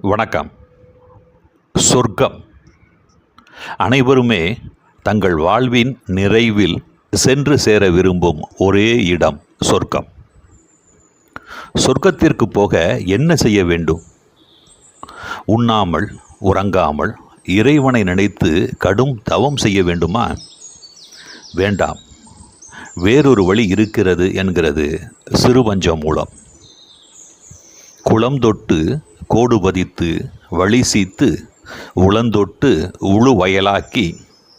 வணக்கம். சொர்க்கம். அனைவருமே தங்கள் வாழ்வின் நிறைவில் சென்று சேர விரும்பும் ஒரே இடம் சொர்க்கம். சொர்க்கத்திற்கு போக என்ன செய்ய வேண்டும்? உண்ணாமல் உறங்காமல் இறைவனை நினைத்து கடும் தவம் செய்ய வேண்டுமா? வேண்டாம். வேறொரு வழி இருக்கிறது என்கிறது சிறுபஞ்சம் மூலம். குளம் தொட்டு கோடு பதித்து வழி சீத்து உளந்தொட்டு உழு வயலாக்கி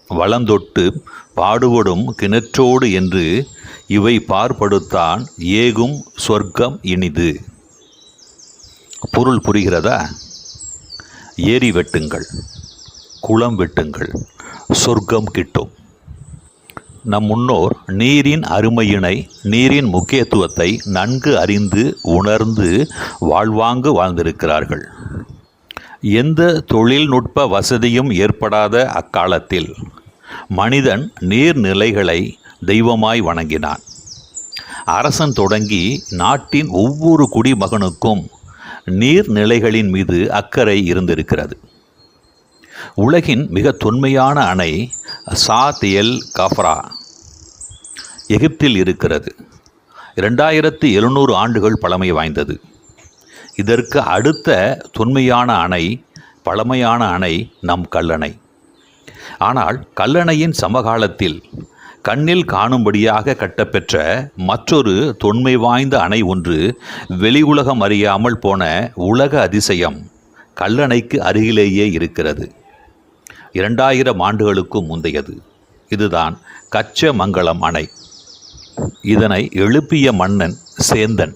வளந்தொட்டு பாடுபடும் கிணற்றோடு என்று இவை பார்ப்படுத்தான் ஏகும் சொர்க்கம் இனிது. பொருள் புரிகிறதா? ஏரி வெட்டுங்கள் குளம் வெட்டுங்கள் சொர்க்கம் கிட்டும். நம் முன்னோர் நீரின் அருமையினை நீரின் முக்கியத்துவத்தை நன்கு அறிந்து உணர்ந்து வாழ்வாங்கு வாழ்ந்திருக்கிறார்கள். எந்த தொழில்நுட்ப வசதியும் ஏற்படாத அக்காலத்தில் மனிதன் நீர்நிலைகளை தெய்வமாய் வணங்கினான். அரசன் தொடங்கி நாட்டின் ஒவ்வொரு குடிமகனுக்கும் நீர்நிலைகளின் மீது அக்கறை இருந்திருக்கிறது. உலகின் மிக தொன்மையான அணை சாத் எல் கஃப்ரா எகிப்தில் இருக்கிறது. இரண்டாயிரத்து எழுநூறு ஆண்டுகள் பழமை வாய்ந்தது. இதற்கு அடுத்த தொன்மையான அணை பழமையான அணை நம் கல்லணை. ஆனால் கல்லணையின் சமகாலத்தில் கண்ணில் காணும்படியாக கட்டப்பெற்ற மற்றொரு தொன்மை வாய்ந்த அணை ஒன்று வெளி உலகம் அறியாமல் போன உலக அதிசயம் கல்லணைக்கு அருகிலேயே இருக்கிறது. இரண்டாயிரம் ஆண்டுகளுக்கும் முந்தையது. இதுதான் கச்சமங்கலம் அணை. இதனை எழுப்பிய மன்னன் சேந்தன்.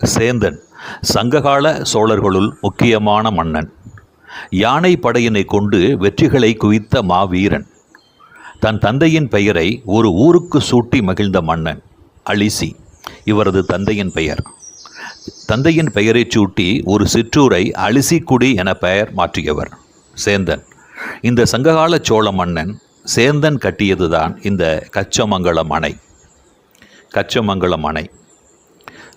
சேந்தன் சங்ககால சோழர்களுள் முக்கியமான மன்னன். யானை படையினை கொண்டு வெற்றிகளை குவித்த மாவீரன். தன் தந்தையின் பெயரை ஒரு ஊருக்கு சூட்டி மகிழ்ந்த மன்னன் அலிசி. இவரது தந்தையின் பெயர். தந்தையின் பெயரைச் சூட்டி ஒரு சிற்றூரை அலிசிக்குடி என பெயர் மாற்றியவர் சேந்தன். இந்த சங்ககால சோழ மன்னன் சேந்தன் கட்டியதுதான் இந்த கச்சமங்கலம் அணை கச்சமங்கலம் அணை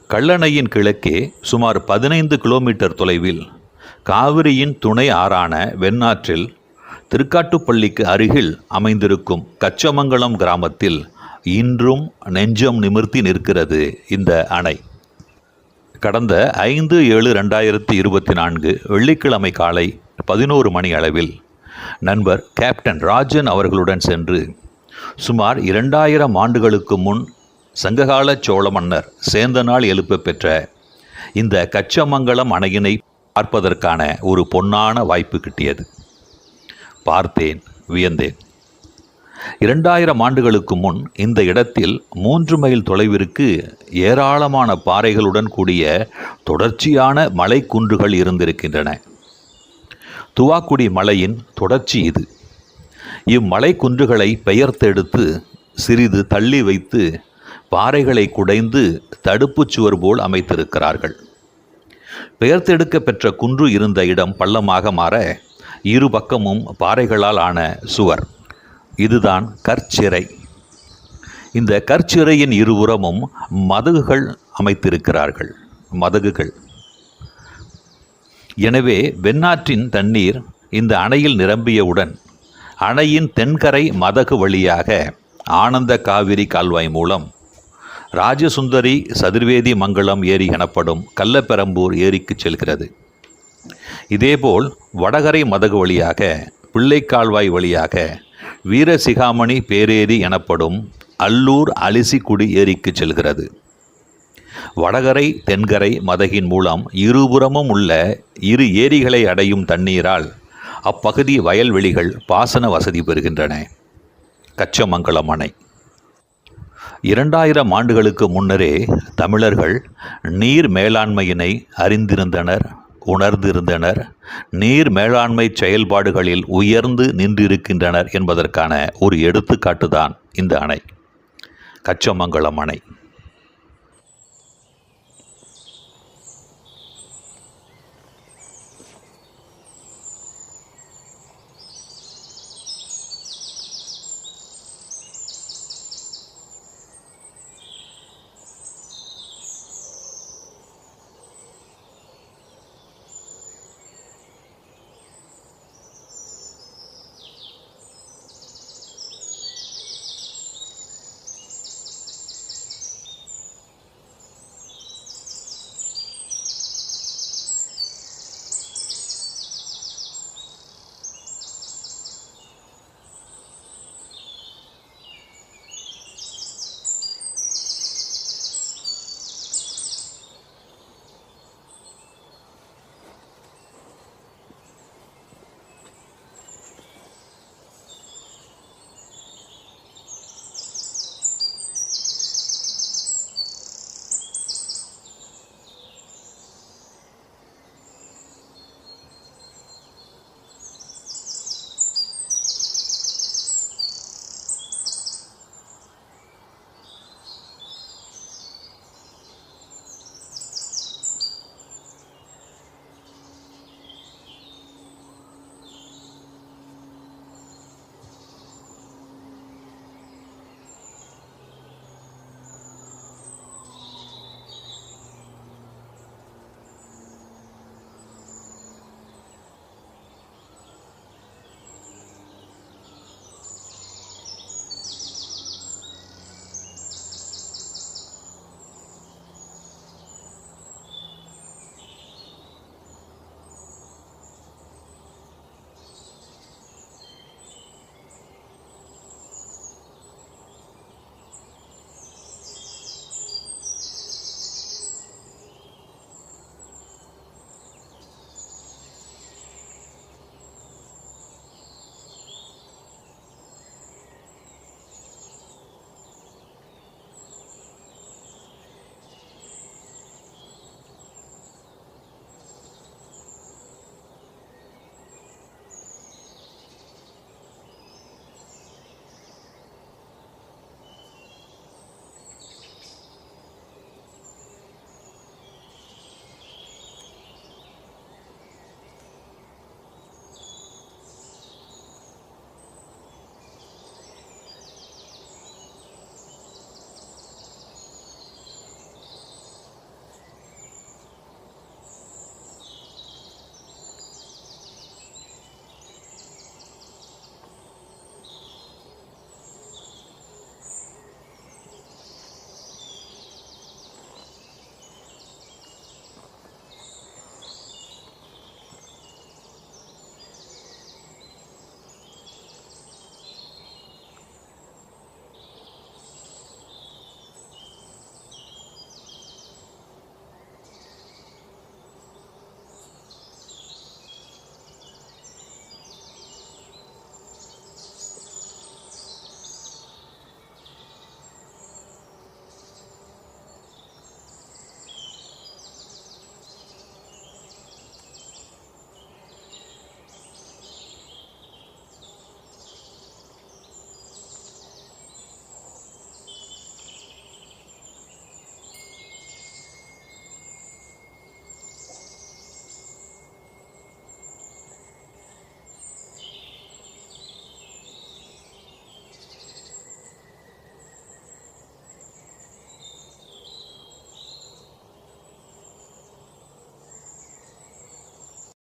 கல்லணையின் கிழக்கே சுமார் பதினைந்து கிலோமீட்டர் தொலைவில் காவிரியின் துணை ஆறான வெண்ணாற்றில் திருக்காட்டுப்பள்ளிக்கு அருகில் அமைந்திருக்கும் கச்சமங்கலம் கிராமத்தில் இன்றும் நெஞ்சம் நிமிர்த்தி நிற்கிறது இந்த அணை. கடந்த ஐந்து ஏழு ரெண்டாயிரத்தி இருபத்தி நான்கு வெள்ளிக்கிழமை காலை பதினோரு மணி அளவில் நண்பர் கேப்டன் ராஜன் அவர்களுடன் சென்று சுமார் இரண்டாயிரம் ஆண்டுகளுக்கு முன் சங்ககால சோழ மன்னர் சேந்தனால் எழுப்ப பெற்ற இந்த கச்சமங்கலம் அணையினை பார்ப்பதற்கான ஒரு பொன்னான வாய்ப்பு கிட்டியது. பார்த்தேன் வியந்தேன். இரண்டாயிரம் ஆண்டுகளுக்கு முன் இந்த இடத்தில் மூன்று மைல் தொலைவிற்கு ஏராளமான பாறைகளுடன் கூடிய தொடர்ச்சியான மலைக்குன்றுகள் இருந்திருக்கின்றன. துவாக்குடி மலையின் தொடர்ச்சி இது. இம்மலை குன்றுகளை பெயர்த்தெடுத்து சிறிது தள்ளி வைத்து பாறைகளை குடைந்து தடுப்புச் சுவர் போல் அமைத்திருக்கிறார்கள். பெயர்த்தெடுக்க பெற்ற குன்று இருந்த இடம் பள்ளமாக மாற இரு பக்கமும் பாறைகளால் ஆன சுவர். இதுதான் கற்சிறை. இந்த கற்சிறையின் இருபுறமும் மதகுகள் அமைத்திருக்கிறார்கள். மதகுகள். எனவே வெண்ணாற்றின் தண்ணீர் இந்த அணையில் நிரம்பியவுடன் அணையின் தென்கரை மதகு வழியாக ஆனந்த காவிரி கால்வாய் மூலம் ராஜசுந்தரி சதுர்வேதி மங்கலம் ஏரி எனப்படும் கள்ளப்பெரம்பூர் ஏரிக்கு செல்கிறது. இதேபோல் வடகரை மதகு வழியாக பிள்ளைக்கால்வாய் வழியாக வீரசிகாமணி பேரேரி எனப்படும் அல்லூர் அலிசிக்குடி ஏரிக்கு செல்கிறது. வடகரை தென்கரை மதகின் மூலம் இருபுறமும் உள்ள இரு ஏரிகளை அடையும் தண்ணீரால் அப்பகுதி வயல்வெளிகள் பாசன வசதி பெறுகின்றன. கச்சமங்கலம் அணை. இரண்டாயிரம் ஆண்டுகளுக்கு முன்னரே தமிழர்கள் நீர் மேலாண்மையினை அறிந்திருந்தனர் உணர்ந்திருந்தனர். நீர் மேலாண்மை செயல்பாடுகளில் உயர்ந்து நின்றிருக்கின்றனர் என்பதற்கான ஒரு எடுத்துக்காட்டுதான் இந்த அணை. கச்சமங்கலம் அணை.